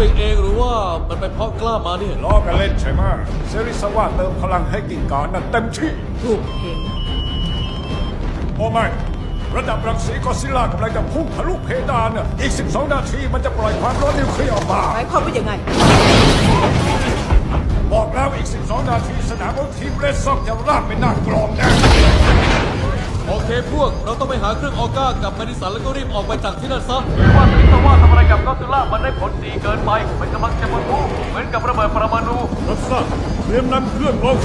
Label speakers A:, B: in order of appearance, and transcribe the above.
A: ไปเองหรือว่ามันไปเพราะกล้ามาเนี่ย
B: ล้อกันเล่นใช่ไหมเซริสว่าเติมพลังให้กิ่งกานั่นเต็มที่
C: ถูกเห็น
B: โอ้ไม่ระดับรังสีก็อดซิลล่ากำลังจะพุ่งทะลุเพดานน่ะอีก 12 นาทีมันจะปล่อยความร้อนนิวเคลียร์ออกมา
C: หมายความว่ายังไง
B: บอกแล้วอีก 12 นาทีสนามของทีมเลสซ็อกจะราบเป็นหน้ากลองแน่
A: โอ เคพวก เราต้องไปหาเครื่องออก้ากับแมดิสันแล้วก็รีบออกไปจากที่นั่นซะ
D: ว่าสิงห์ว่าทำอะไรกับก็อดซิลล่ามันได้ผลดีเกินไป มันกำลังจะมาทุเหมือนกับระเบิดปรมาณู
B: รับทราบเตรียมนำเครื่องลง